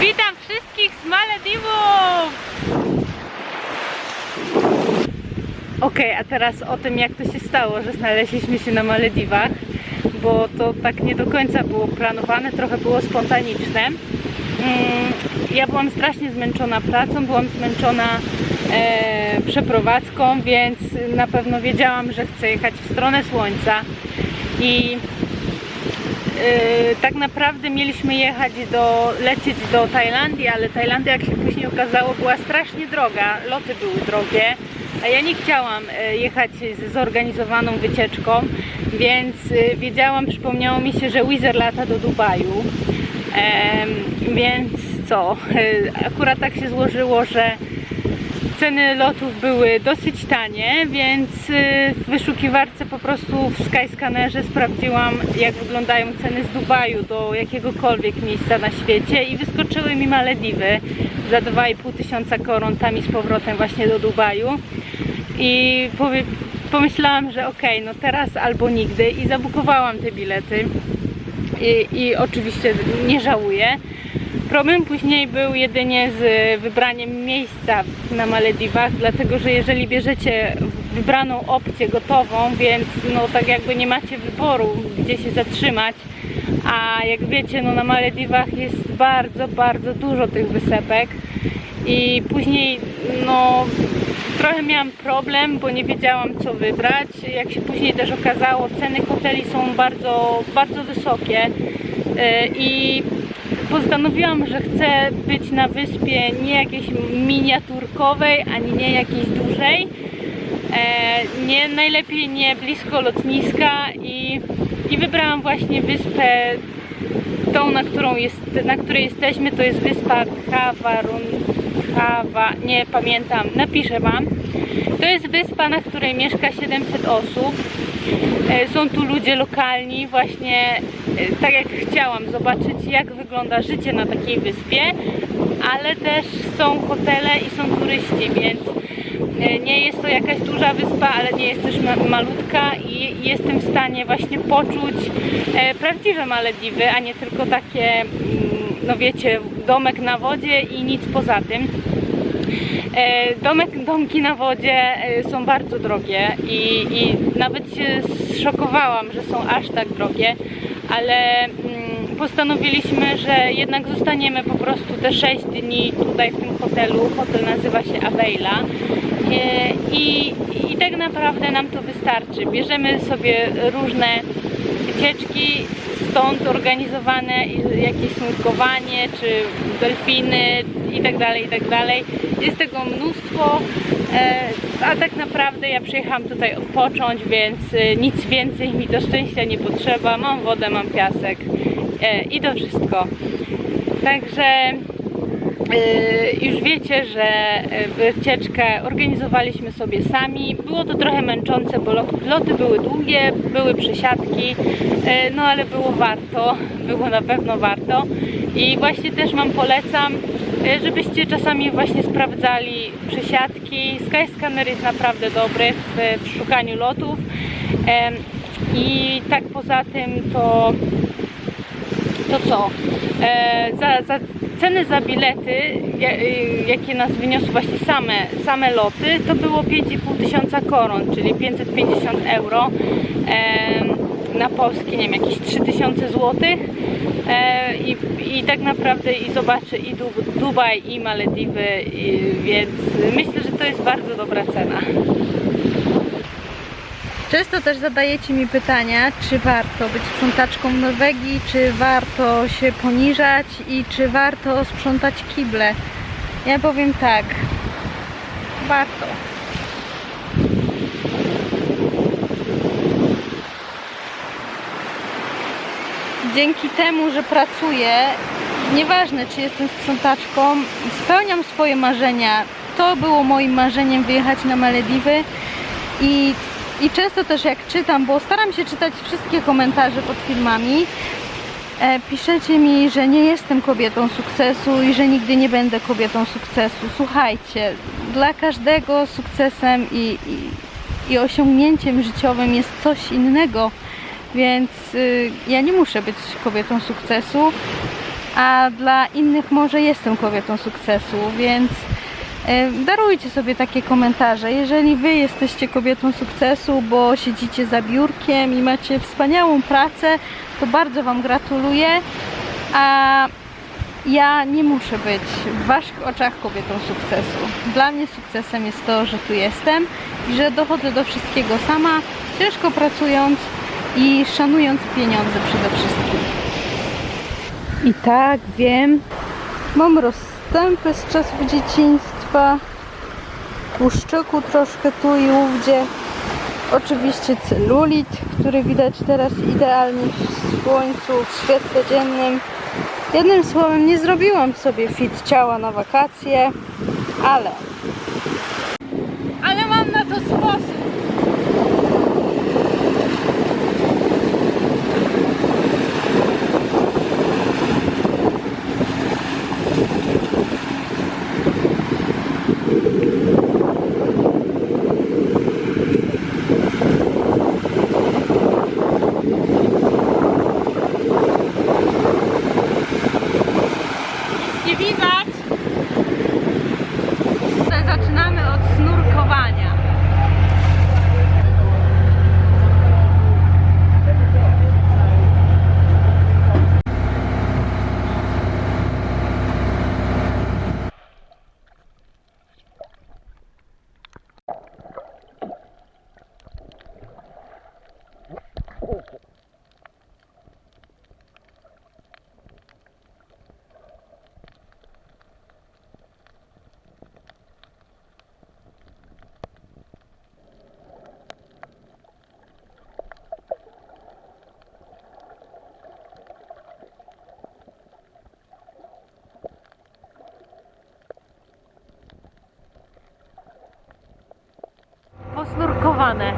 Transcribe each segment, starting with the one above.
Witam wszystkich z Malediwów! Okej, a teraz o tym, jak to się stało, że znaleźliśmy się na Malediwach, bo to tak nie do końca było planowane, trochę było spontaniczne. Mm, Ja byłam strasznie zmęczona pracą, byłam zmęczona e, przeprowadzką, więc na pewno wiedziałam, że chcę jechać w stronę słońca i Yy, tak naprawdę mieliśmy jechać do, lecieć do Tajlandii, ale Tajlandia, jak się później okazało, była strasznie droga, loty były drogie, a ja nie chciałam e, jechać z zorganizowaną wycieczką, więc e, wiedziałam, przypomniało mi się, że Wizer lata do Dubaju, więc co, e, akurat tak się złożyło, że Ceny lotów były dosyć tanie, więc y, w wyszukiwarce po prostu w Skyscannerze sprawdziłam jak wyglądają ceny z Dubaju do jakiegokolwiek miejsca na świecie i wyskoczyły mi Malediwy za 2,5 tysiąca koron tam i z powrotem właśnie do Dubaju i pomyślałam, że okej, no teraz albo nigdy i zabukowałam te bilety i, i oczywiście nie żałuję. Problem później był jedynie z wybraniem miejsca na Malediwach, dlatego że jeżeli bierzecie wybraną opcję gotową, więc no tak jakby nie macie wyboru, gdzie się zatrzymać, a jak wiecie, no na Malediwach jest bardzo, bardzo dużo tych wysepek. I później no trochę miałam problem, bo nie wiedziałam co wybrać. Jak się później też okazało, ceny hoteli są bardzo, bardzo wysokie. Yy, i postanowiłam, że chcę być na wyspie nie jakiejś miniaturkowej, ani nie jakiejś dużej. E, nie, najlepiej nie blisko lotniska i, i wybrałam właśnie wyspę tą, na, którą jest, na której jesteśmy, to jest wyspa Hawarun, Hawa, nie pamiętam, napiszę Wam. To jest wyspa, na której mieszka 700 osób. E, Są tu ludzie lokalni, właśnie tak jak chciałam zobaczyć, jak wygląda życie na takiej wyspie, ale też są hotele i są turyści, więc e, nie jest to jakaś duża wyspa, ale nie jest też ma- malutka i jestem w stanie właśnie poczuć e, prawdziwe Malediwy, a nie tylko takie, mm, no wiecie, domek na wodzie i nic poza tym. E, Domek, domki na wodzie e, są bardzo drogie i, i nawet się zszokowałam, że są aż tak drogie, ale mm, postanowiliśmy, że jednak zostaniemy po prostu te 6 dni tutaj w tym hotelu. Hotel nazywa się Aveila E, i, i tak naprawdę nam to wystarczy. Bierzemy sobie różne wycieczki stąd organizowane, jakieś nurkowanie, czy delfiny i tak dalej, i tak dalej. Jest tego mnóstwo, e, a tak naprawdę ja przyjechałam tutaj odpocząć, więc e, nic więcej mi do szczęścia nie potrzeba. Mam wodę, mam piasek e, i to wszystko. Także już wiecie, że wycieczkę organizowaliśmy sobie sami. Było to trochę męczące, bo lot- loty były długie, były przesiadki, yy, no ale było warto, było na pewno warto. I właśnie też Wam polecam, yy, żebyście czasami właśnie sprawdzali przesiadki. Skyscanner jest naprawdę dobry w, w szukaniu lotów. I tak poza tym to to co? E, za, za ceny za bilety, y, jakie nas wyniosły właśnie same, same loty, to było 5,5 tysiąca koron, czyli 550 euro. Na polskie, nie wiem, jakieś 3000 złotych. E, i, I tak naprawdę i zobaczę i Du- Dubaj, i Malediwy, i, więc myślę, że to jest bardzo dobra cena. Często też zadajecie mi pytania, czy warto być sprzątaczką Norwegii, czy warto się poniżać i czy warto sprzątać kible. Ja powiem tak, warto. Dzięki temu, że pracuję, nieważne czy jestem sprzątaczką, spełniam swoje marzenia. To było moim marzeniem wyjechać na Malediwy i i często też jak czytam, bo staram się czytać wszystkie komentarze pod filmami, e, piszecie mi, że nie jestem kobietą sukcesu i że nigdy nie będę kobietą sukcesu. Słuchajcie, dla każdego sukcesem i, i, i osiągnięciem życiowym jest coś innego, więc y, ja nie muszę być kobietą sukcesu. a dla innych może jestem kobietą sukcesu, więc e, darujcie sobie takie komentarze. Jeżeli wy jesteście kobietą sukcesu, bo siedzicie za biurkiem i macie wspaniałą pracę, to bardzo wam gratuluję. A ja nie muszę być w waszych oczach kobietą sukcesu. Dla mnie sukcesem jest to, że tu jestem i że dochodzę do wszystkiego sama, ciężko pracując i szanując pieniądze przede wszystkim. I tak, wiem, mam rozstępy z czasów dzieciństwa, tłuszczyku troszkę tu i ówdzie. Oczywiście celulit, który widać teraz idealnie w słońcu, w świetle dziennym. Jednym słowem, nie zrobiłam sobie fit ciała na wakacje, ale. Ale mam na to sposób. Nic nie widać. Tutaj zaczynamy od snurkowania.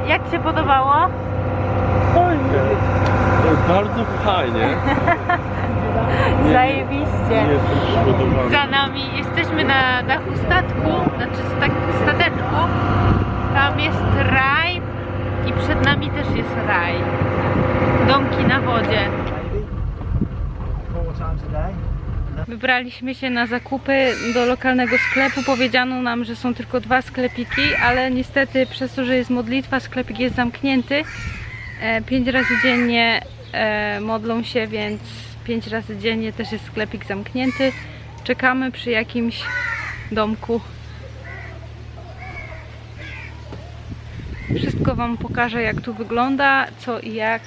Jak Ci podobało? Fajnie. To jest bardzo fajnie. Nie- Zajebiście. Nie jestem przygotowany. Za nami jesteśmy na dachu statku, znaczy stak, stateczku. Tam jest raj i przed nami też jest raj. Domki na wodzie. Wybraliśmy się na zakupy do lokalnego sklepu. Powiedziano nam, że są tylko dwa sklepiki, ale niestety przez to, że jest modlitwa, sklepik jest zamknięty. E, Pięć razy dziennie e, modlą się, więc pięć razy dziennie też jest sklepik zamknięty. Czekamy przy jakimś domku. Wszystko Wam pokażę, jak tu wygląda, co i jak.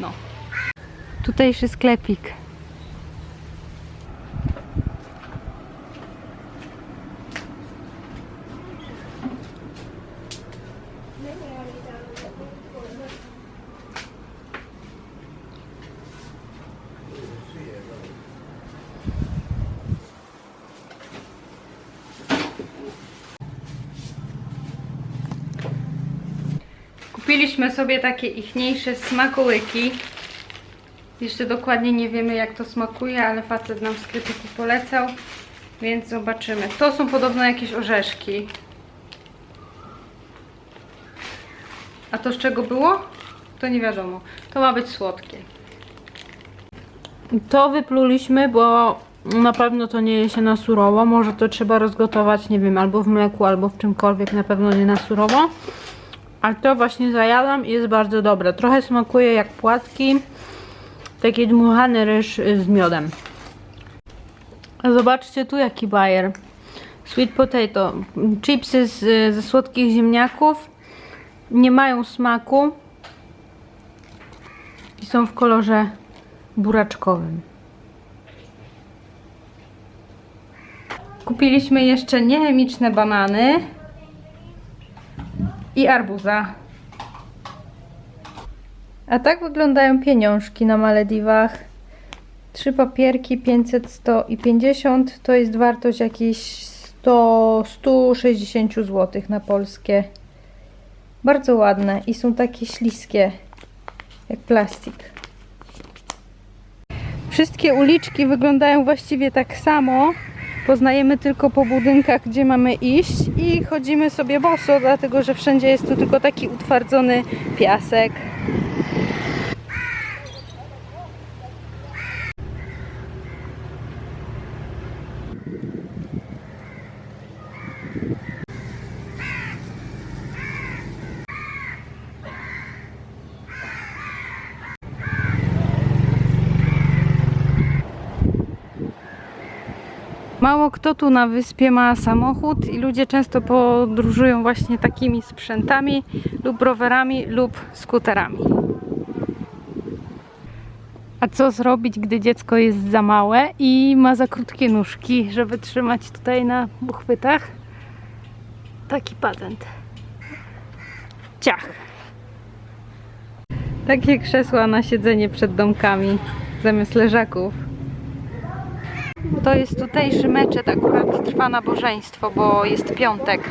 No. Tutejszy sklepik. Kupiliśmy sobie takie ichniejsze smakołyki. Jeszcze dokładnie nie wiemy jak to smakuje, ale facet nam w sklepiku polecał, więc zobaczymy. To są podobno jakieś orzeszki. A to z czego było? To nie wiadomo. To ma być słodkie. To wypluliśmy, bo na pewno to nie je się na surowo. Może to trzeba rozgotować, nie wiem, albo w mleku, albo w czymkolwiek, na pewno nie na surowo. Ale to właśnie zajadam i jest bardzo dobre. Trochę smakuje jak płatki. Taki dmuchany ryż z miodem. A Zobaczcie tu jaki bajer. Sweet potato. Chipsy z, ze słodkich ziemniaków. Nie mają smaku. I są w kolorze buraczkowym. Kupiliśmy jeszcze niechemiczne banany i arbuza. A tak wyglądają pieniążki na Malediwach. Trzy papierki 500, 100 i 50 to jest wartość jakieś 100, 160 zł na polskie. Bardzo ładne i są takie śliskie jak plastik. Wszystkie uliczki wyglądają właściwie tak samo. Poznajemy tylko po budynkach, gdzie mamy iść i chodzimy sobie boso, dlatego że wszędzie jest tu tylko taki utwardzony piasek. Mało kto tu na wyspie ma samochód i ludzie często podróżują właśnie takimi sprzętami lub rowerami lub skuterami. A co zrobić, gdy dziecko jest za małe i ma za krótkie nóżki, żeby trzymać tutaj na uchwytach? Taki patent. Ciach. Takie krzesła na siedzenie przed domkami zamiast leżaków. To jest tutejszy meczet, akurat trwa nabożeństwo, bo jest piątek.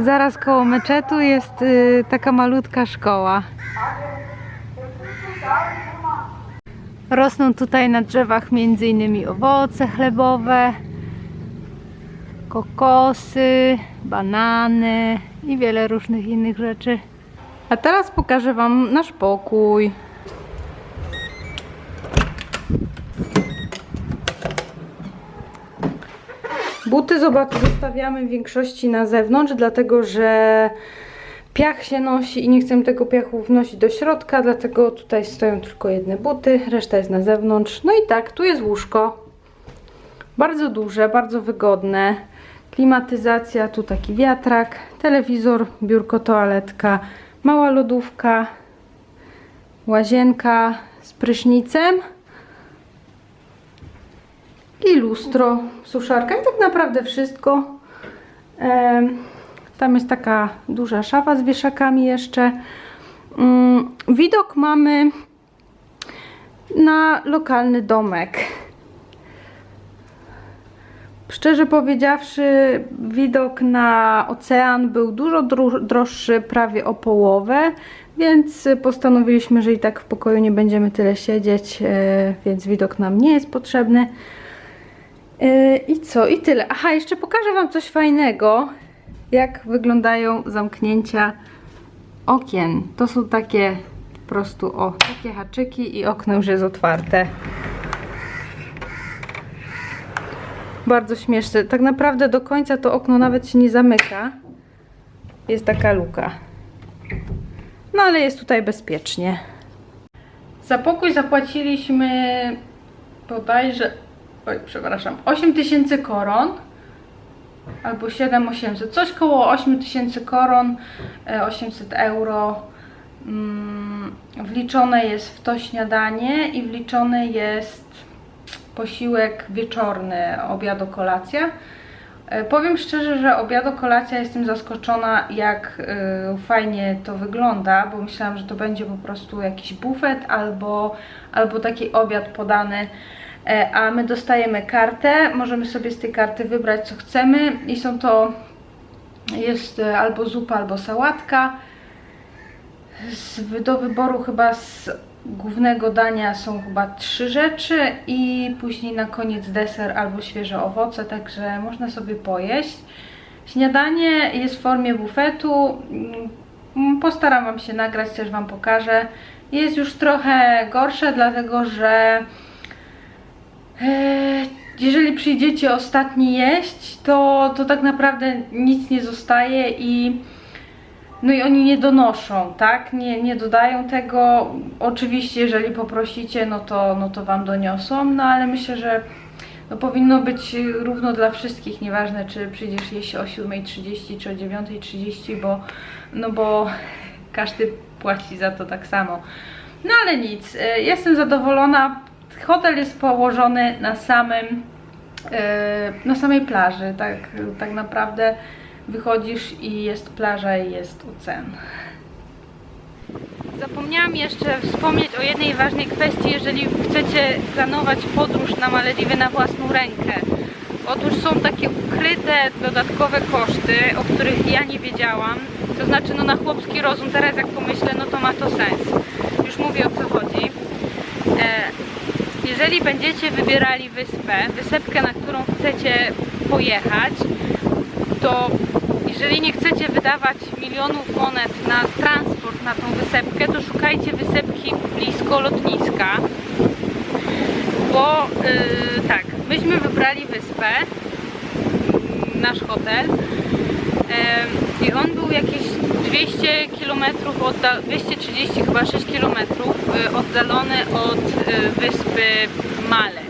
Zaraz koło meczetu jest y, taka malutka szkoła. Rosną tutaj na drzewach m.in. owoce chlebowe, kokosy, banany i wiele różnych innych rzeczy. A teraz pokażę Wam nasz pokój. Buty zobacz, zostawiamy w większości na zewnątrz, dlatego że piach się nosi i nie chcemy tego piachu wnosić do środka, dlatego tutaj stoją tylko jedne buty, reszta jest na zewnątrz. No i tak, tu jest łóżko. Bardzo duże, bardzo wygodne. Klimatyzacja, tu taki wiatrak, telewizor, biurko, toaletka, mała lodówka, łazienka z prysznicem i lustro, suszarka i tak naprawdę wszystko. Tam jest taka duża szafa z wieszakami jeszcze. Mm, Widok mamy na lokalny domek. Szczerze powiedziawszy, widok na ocean był dużo dro- droższy, prawie o połowę, więc postanowiliśmy, że i tak w pokoju nie będziemy tyle siedzieć, e, więc widok nam nie jest potrzebny. E, I co? I tyle. Aha, jeszcze pokażę Wam coś fajnego, jak wyglądają zamknięcia okien. To są takie po prostu, o, takie haczyki i okno już jest otwarte. Bardzo śmieszne. Tak naprawdę do końca to okno nawet się nie zamyka. Jest taka luka. No ale jest tutaj bezpiecznie. Za pokój zapłaciliśmy bodajże, oj przepraszam, 8000 koron albo 7800, coś koło 8000 koron, e, 800 euro. Mm, Wliczone jest w to śniadanie i wliczony jest posiłek wieczorny, obiado, kolacja. E, Powiem szczerze, że obiado, kolacja jestem zaskoczona, jak e, fajnie to wygląda, bo myślałam, że to będzie po prostu jakiś bufet albo, albo taki obiad podany. E, A my dostajemy kartę, możemy sobie z tej karty wybrać co chcemy i są to, jest e, albo zupa, albo sałatka. Z, do wyboru chyba z głównego dania są chyba trzy rzeczy i później na koniec deser albo świeże owoce, także można sobie pojeść. Śniadanie jest w formie bufetu. Mm, Postaram Wam się nagrać, też Wam pokażę. Jest już trochę gorsze, dlatego że jeżeli przyjdziecie ostatni jeść, to, to tak naprawdę nic nie zostaje i no i oni nie donoszą, tak? Nie, nie dodają tego. Oczywiście, jeżeli poprosicie, no to, no to wam doniosą, no ale myślę, że no powinno być równo dla wszystkich, nieważne czy przyjdziesz jeść o 7.30 czy o 9.30, bo, no bo każdy płaci za to tak samo. No ale nic, e, jestem zadowolona. Hotel jest położony na samym, e, na samej plaży, tak, tak naprawdę wychodzisz i jest plaża i jest ocean. Zapomniałam jeszcze wspomnieć o jednej ważnej kwestii, jeżeli chcecie planować podróż na Malediwy na własną rękę. Otóż są takie ukryte dodatkowe koszty, o których ja nie wiedziałam. To znaczy, no na chłopski rozum, teraz jak pomyślę, no to ma to sens. Już mówię o co chodzi. E, jeżeli będziecie wybierali wyspę, wysepkę, na którą chcecie pojechać, to jeżeli nie chcecie wydawać milionów monet na transport na tą wysepkę, to szukajcie wysepki blisko lotniska. Bo yy, tak, myśmy wybrali wyspę, mm, nasz hotel yy, i on był jakieś 200 km oddal, 230 chyba 6 km yy, oddalony od yy, wyspy Male.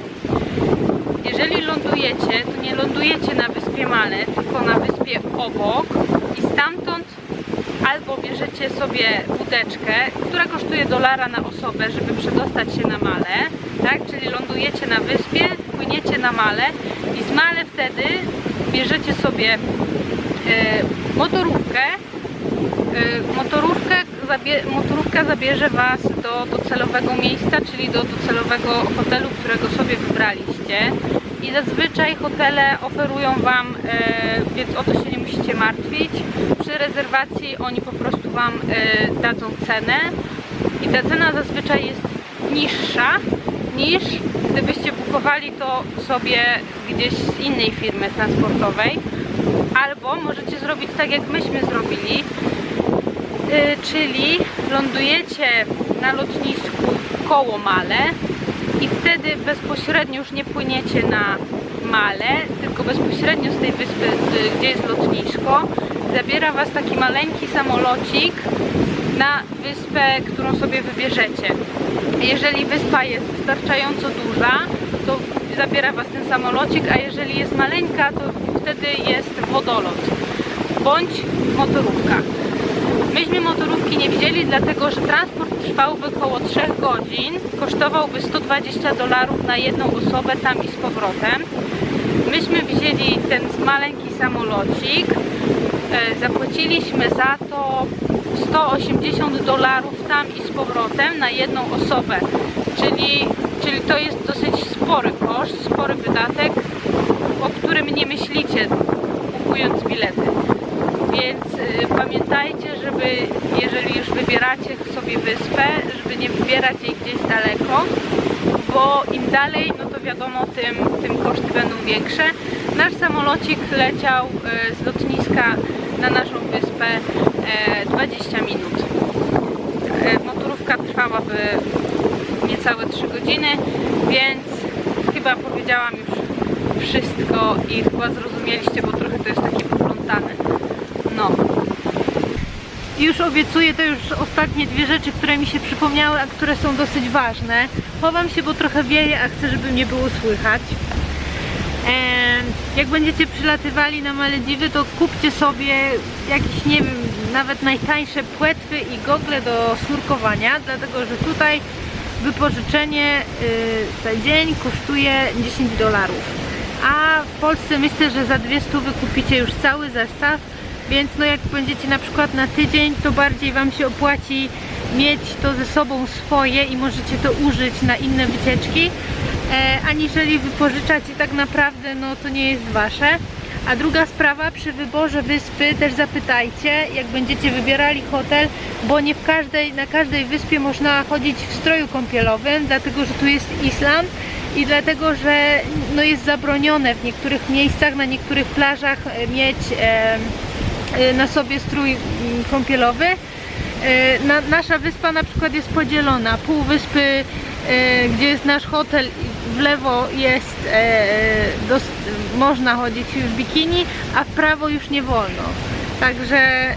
Jeżeli lądujecie, to nie lądujecie na wyspie Male, tylko na wyspie obok i stamtąd albo bierzecie sobie łódeczkę, która kosztuje dolara na osobę, żeby przedostać się na Male, tak? Czyli lądujecie na wyspie, płyniecie na Male i z Male wtedy bierzecie sobie e, motorówkę, motorówkę, zabie, motorówka zabierze Was do docelowego miejsca, czyli do docelowego hotelu, którego sobie wybraliście. I zazwyczaj hotele oferują Wam, e, więc o to się nie musicie martwić. Przy rezerwacji oni po prostu Wam e, dadzą cenę i ta cena zazwyczaj jest niższa niż gdybyście bukowali to sobie gdzieś z innej firmy transportowej. Albo możecie zrobić tak, jak myśmy zrobili, Y, czyli lądujecie na lotnisku koło Male i wtedy bezpośrednio już nie płyniecie na Male, tylko bezpośrednio z tej wyspy, y, gdzie jest lotnisko, zabiera Was taki maleńki samolocik na wyspę, którą sobie wybierzecie. Jeżeli wyspa jest wystarczająco duża, to zabiera Was ten samolocik, a jeżeli jest maleńka, to wtedy jest wodolot bądź motorówka. Myśmy motorówki nie wzięli, dlatego że transport trwałby około 3 godzin, kosztowałby 120 dolarów na jedną osobę tam i z powrotem. Myśmy wzięli ten maleńki samolocik, e, zapłaciliśmy za to 180 dolarów tam i z powrotem na jedną osobę, czyli, czyli to jest dosyć spory koszt, spory wydatek, o którym nie myślicie kupując bilety. Więc y, pamiętajcie, żeby jeżeli już wybieracie sobie wyspę, żeby nie wybierać jej gdzieś daleko, bo im dalej, no to wiadomo, tym, tym koszty będą większe. Nasz samolocik leciał y, z lotniska na naszą wyspę e, 20 minut. E, Motorówka trwałaby niecałe 3 godziny, więc chyba powiedziałam już wszystko i chyba zrozumieliście, bo trochę to jest takie poplątane. No. Już obiecuję, to już ostatnie dwie rzeczy, które mi się przypomniały, a które są dosyć ważne. Chowam się, bo trochę wieje, a chcę, żeby mnie było słychać. Jak będziecie przylatywali na Malediwy, to kupcie sobie jakieś, nie wiem, nawet najtańsze płetwy i gogle do snurkowania, dlatego że tutaj wypożyczenie y, za dzień kosztuje 10 dolarów. A w Polsce myślę, że za dwie stówy kupicie już cały zestaw, więc no jak będziecie na przykład na tydzień, to bardziej Wam się opłaci mieć to ze sobą swoje i możecie to użyć na inne wycieczki, e, aniżeli i tak naprawdę no to nie jest Wasze. A druga sprawa, przy wyborze wyspy też zapytajcie, jak będziecie wybierali hotel, bo nie w każdej, na każdej wyspie można chodzić w stroju kąpielowym, dlatego że tu jest islam i dlatego, że no jest zabronione w niektórych miejscach, na niektórych plażach e, mieć e, na sobie strój mm, kąpielowy. E, Na, nasza wyspa na przykład jest podzielona. Pół wyspy, e, gdzie jest nasz hotel, w lewo jest, dos, można chodzić w bikini, a w prawo już nie wolno. Także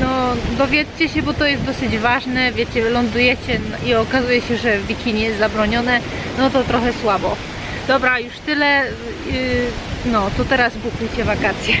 no, dowiedzcie się, bo to jest dosyć ważne. Wiecie, lądujecie i okazuje się, że bikini jest zabronione, no to trochę słabo. Dobra, już tyle. No, to teraz bukujcie wakacje.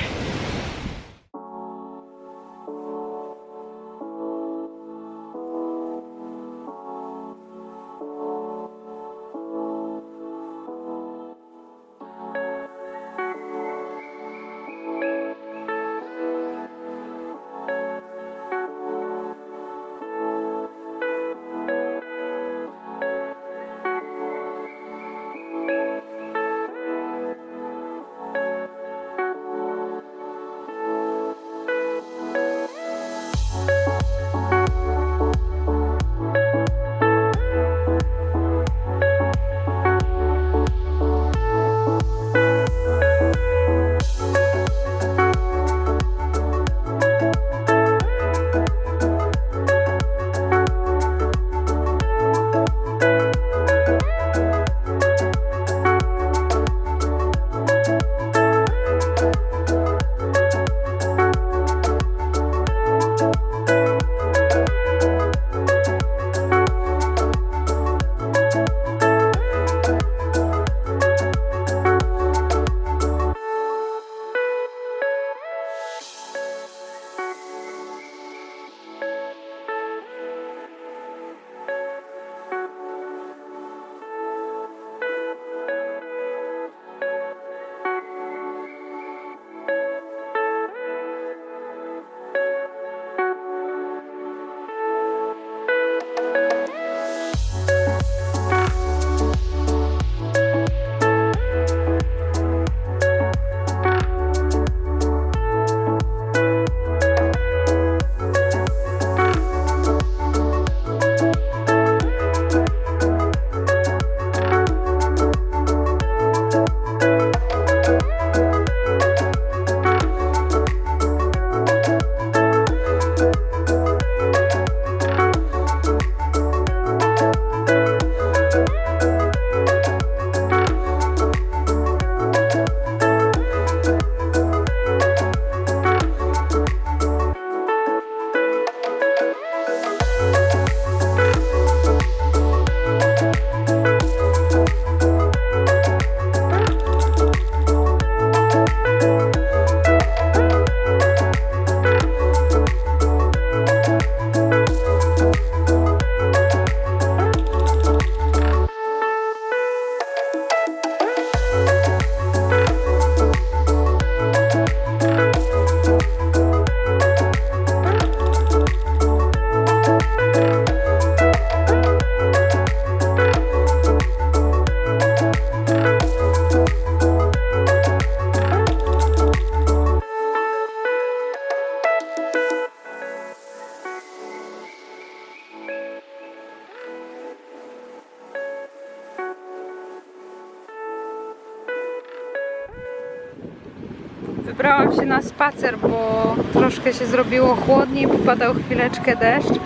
Spacer, bo troszkę się zrobiło chłodniej, popadał chwileczkę deszcz.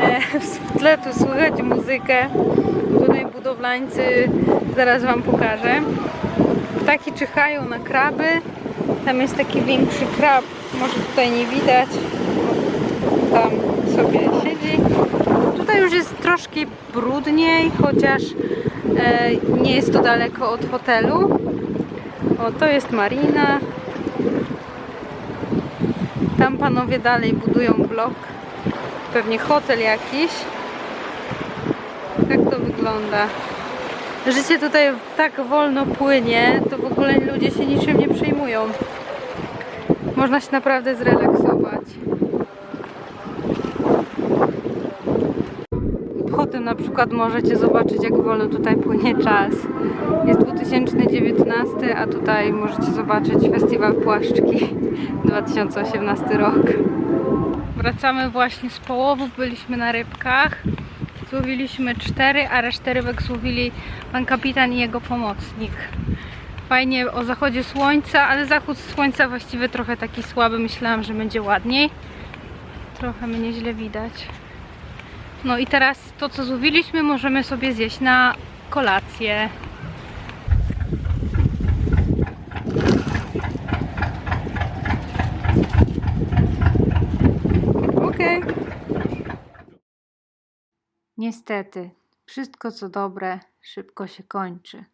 E, w tle tu słychać muzykę. Tutaj budowlańcy, zaraz Wam pokażę. Ptaki czyhają na kraby. Tam jest taki większy krab, może tutaj nie widać. Tam sobie siedzi. Tutaj już jest troszkę brudniej, chociaż e, nie jest to daleko od hotelu. O, to jest marina. Panowie dalej budują blok. Pewnie hotel jakiś. Tak to wygląda. Życie tutaj tak wolno płynie, to w ogóle ludzie się niczym nie przejmują. Można się naprawdę zrelaksować. Potem na przykład możecie zobaczyć, jak wolno tutaj płynie czas. Jest 2019, a tutaj możecie zobaczyć Festiwal Płaszczki 2018 rok. Wracamy właśnie z połowów, byliśmy na rybkach. Złowiliśmy cztery, a resztę rybek złowili pan kapitan i jego pomocnik. Fajnie o zachodzie słońca, ale zachód słońca właściwie trochę taki słaby. Myślałam, że będzie ładniej. Trochę mnie źle widać. No i teraz to, co złowiliśmy, możemy sobie zjeść na kolację. Okej. Niestety, wszystko co dobre szybko się kończy.